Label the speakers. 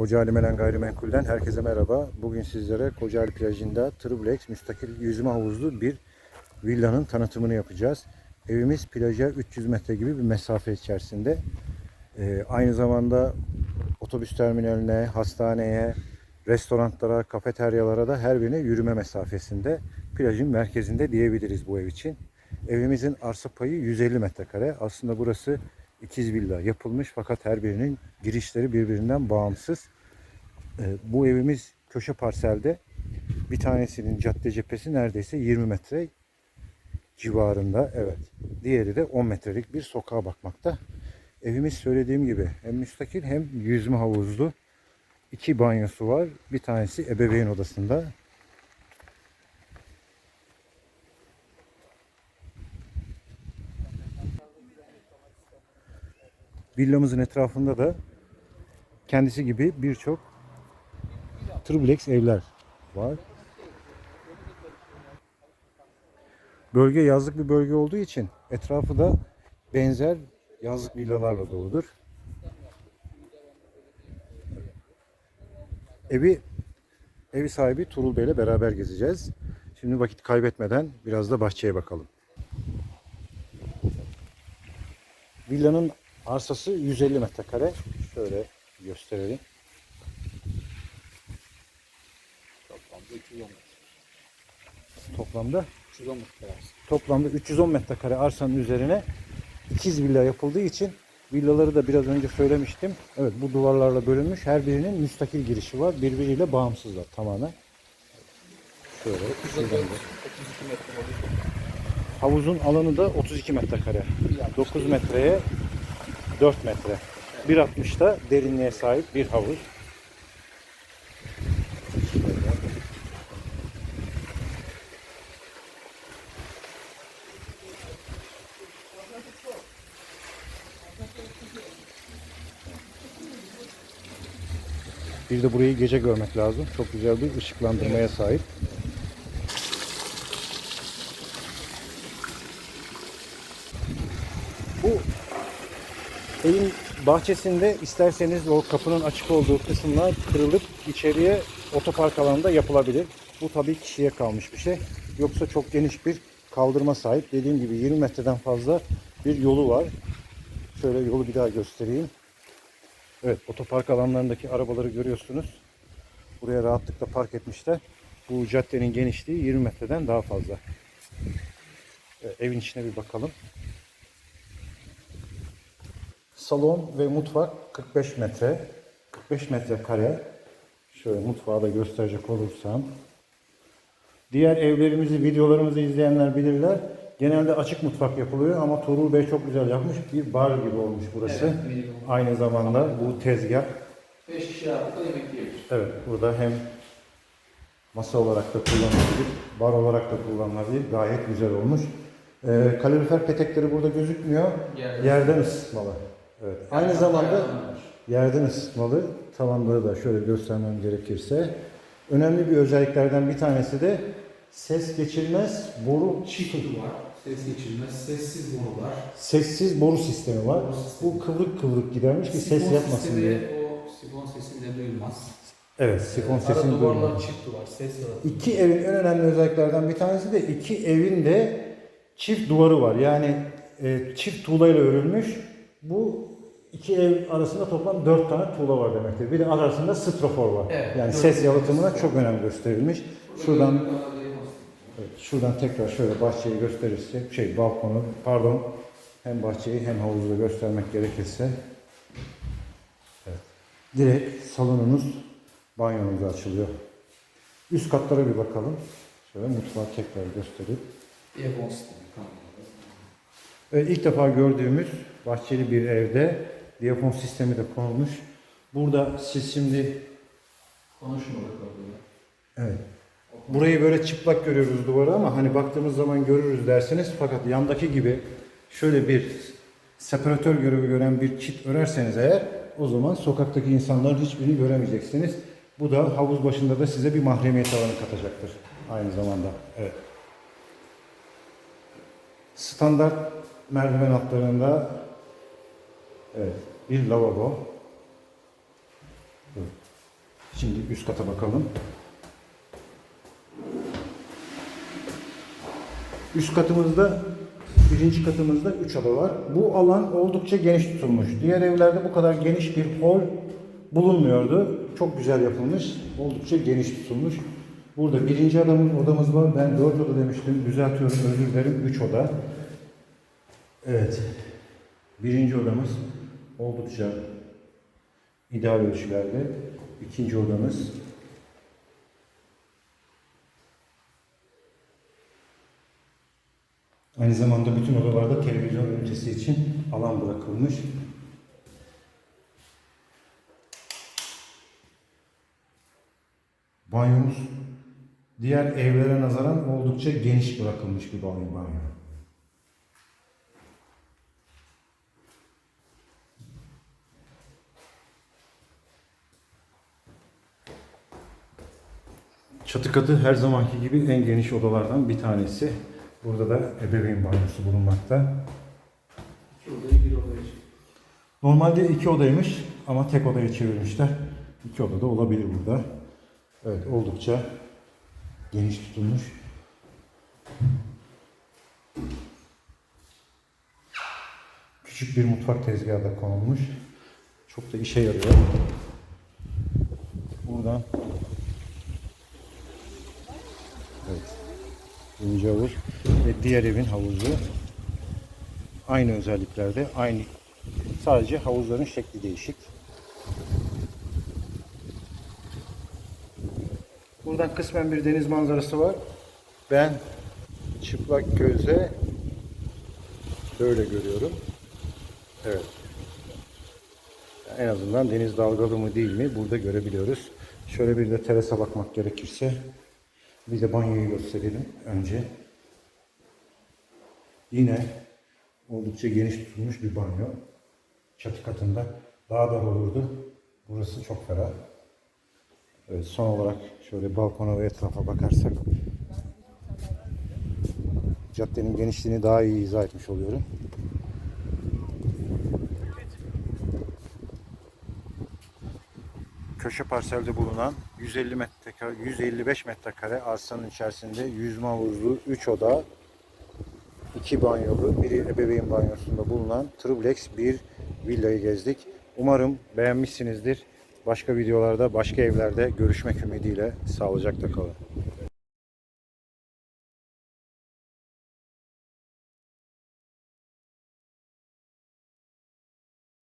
Speaker 1: Kocaeli Melen Gayrimenkul'den herkese merhaba. Bugün sizlere Kocaeli plajında triplex müstakil yüzme havuzlu bir villanın tanıtımını yapacağız. Evimiz plaja 300 metre gibi bir mesafe içerisinde. Ee, aynı zamanda otobüs terminaline, hastaneye, restoranlara, kafeteryalara da her birine yürüme mesafesinde. Plajın merkezinde diyebiliriz bu ev için. Evimizin arsa payı 150 metrekare. Aslında burası ikiz villa yapılmış fakat her birinin girişleri birbirinden bağımsız. Ee, bu evimiz köşe parselde. Bir tanesinin cadde cephesi neredeyse 20 metre civarında. Evet. Diğeri de 10 metrelik bir sokağa bakmakta. Evimiz söylediğim gibi hem müstakil hem yüzme havuzlu. İki banyosu var. Bir tanesi ebeveyn odasında. Villamızın etrafında da kendisi gibi birçok triplex evler var. Bölge yazlık bir bölge olduğu için etrafı da benzer yazlık villalarla doludur. Evi evi sahibi Turul Bey ile beraber gezeceğiz. Şimdi vakit kaybetmeden biraz da bahçeye bakalım. Villanın arsası 150 metrekare. Şöyle gösterelim.
Speaker 2: Toplamda 310 metre.
Speaker 1: Toplamda
Speaker 2: 310 metre arası.
Speaker 1: toplamda 310 metrekare arsanın üzerine ikiz villa yapıldığı için villaları da biraz önce söylemiştim. Evet bu duvarlarla bölünmüş. Her birinin müstakil girişi var. Birbiriyle bağımsızlar tamamen. Şöyle. şuradan da.
Speaker 2: 32 metre.
Speaker 1: Havuzun alanı da 32 metrekare. 9 metreye 4 metre. 1.60'da derinliğe sahip bir havuz. Bir de burayı gece görmek lazım. Çok güzel bir ışıklandırmaya sahip. Evin bahçesinde isterseniz o kapının açık olduğu kısımlar kırılıp içeriye otopark alanında yapılabilir. Bu tabii kişiye kalmış bir şey. Yoksa çok geniş bir kaldırma sahip. Dediğim gibi 20 metreden fazla bir yolu var. Şöyle yolu bir daha göstereyim. Evet otopark alanlarındaki arabaları görüyorsunuz. Buraya rahatlıkla park etmişler. Bu caddenin genişliği 20 metreden daha fazla. Evin içine bir bakalım. Salon ve mutfak 45 metre. 45 metrekare. Şöyle mutfağı da gösterecek olursam. Diğer evlerimizi, videolarımızı izleyenler bilirler. Genelde açık mutfak yapılıyor ama Tuğrul Bey çok güzel yapmış. Bir bar gibi olmuş burası.
Speaker 2: Evet, minimum.
Speaker 1: Aynı zamanda bu tezgah.
Speaker 2: 5 kişi rahatlıkla yemek yiyebilir.
Speaker 1: Evet, burada hem masa olarak da kullanılabilir, bar olarak da kullanılabilir. Gayet güzel olmuş. Ee, kalorifer petekleri burada gözükmüyor.
Speaker 2: Yerden.
Speaker 1: Yerden ısıtmalı. Evet. Aynı zamanda yerden ısıtmalı. Tavanları da şöyle göstermem gerekirse. Önemli bir özelliklerden bir tanesi de ses geçirmez boru
Speaker 2: Çift var. Ses geçirmez. Sessiz borular.
Speaker 1: sessiz boru sistemi var.
Speaker 2: Boru sistemi.
Speaker 1: Bu kıvrık kıvrık gidermiş ki ses
Speaker 2: Sifon
Speaker 1: yapmasın
Speaker 2: sistemi,
Speaker 1: diye.
Speaker 2: O sifon sesi bile duyulmaz.
Speaker 1: Evet, sifon sesini
Speaker 2: duvarlar
Speaker 1: duymuyor.
Speaker 2: çift duvar. Ses yaratır.
Speaker 1: İki evin en önemli özelliklerden bir tanesi de iki evin de çift duvarı var. Yani e, çift tuğlayla örülmüş. Bu iki ev arasında toplam dört tane tuğla var demektir. Bir de arasında strafor var.
Speaker 2: Evet,
Speaker 1: yani ses yalıtımına çok önem gösterilmiş. Şuradan evet, şuradan tekrar şöyle bahçeyi gösterirsek, şey balkonu, pardon, hem bahçeyi hem havuzu da göstermek gerekirse. Evet. Direkt salonumuz, banyomuz açılıyor. Üst katlara bir bakalım. Şöyle mutfağı tekrar gösterip. Evet, ilk defa gördüğümüz bahçeli bir evde diyafon sistemi de konulmuş. Burada siz şimdi
Speaker 2: Konuşmalık var burada.
Speaker 1: evet, burayı böyle çıplak görüyoruz duvarı ama hani baktığımız zaman görürüz dersiniz. Fakat yandaki gibi şöyle bir separatör görevi gören bir çit örerseniz eğer o zaman sokaktaki insanların hiçbirini göremeyeceksiniz. Bu da havuz başında da size bir mahremiyet alanı katacaktır aynı zamanda. Evet. Standart merdiven altlarında evet, bir lavabo. Şimdi üst kata bakalım. Üst katımızda, birinci katımızda 3 oda var. Bu alan oldukça geniş tutulmuş. Diğer evlerde bu kadar geniş bir hol bulunmuyordu. Çok güzel yapılmış. Oldukça geniş tutulmuş. Burada birinci adamın odamız var. Ben 4 oda demiştim. Düzeltiyorum, özür dilerim. 3 oda. Evet. Birinci odamız oldukça ideal ölçülerde. İkinci odamız Aynı zamanda bütün odalarda televizyon ünitesi için alan bırakılmış. Banyomuz diğer evlere nazaran oldukça geniş bırakılmış bir banyo. banyo. Çatı katı her zamanki gibi en geniş odalardan bir tanesi. Burada da ebeveyn banyosu bulunmakta.
Speaker 2: İki odayı bir odaya.
Speaker 1: Normalde iki odaymış ama tek odaya çevirmişler. İki oda da olabilir burada. Evet oldukça geniş tutulmuş. Küçük bir mutfak tezgahı da konulmuş. Çok da işe yarıyor. Buradan Birinci havuz ve diğer evin havuzu aynı özelliklerde, aynı Sadece havuzların şekli değişik. Buradan kısmen bir deniz manzarası var. Ben çıplak göze böyle görüyorum. Evet. En azından deniz dalgalı mı değil mi burada görebiliyoruz. Şöyle bir de terasa bakmak gerekirse bir de banyoyu gösterelim önce. Yine oldukça geniş tutulmuş bir banyo çatı katında daha dar olurdu. Burası çok ferah. Evet, son olarak şöyle balkona ve etrafa bakarsak caddenin genişliğini daha iyi izah etmiş oluyorum. Köşe parselde bulunan 150 metrekare, 155 metrekare arsanın içerisinde yüzme havuzlu 3 oda, 2 banyolu, biri ebeveyn banyosunda bulunan triplex bir villayı gezdik. Umarım beğenmişsinizdir. Başka videolarda, başka evlerde görüşmek ümidiyle sağlıcakla kalın.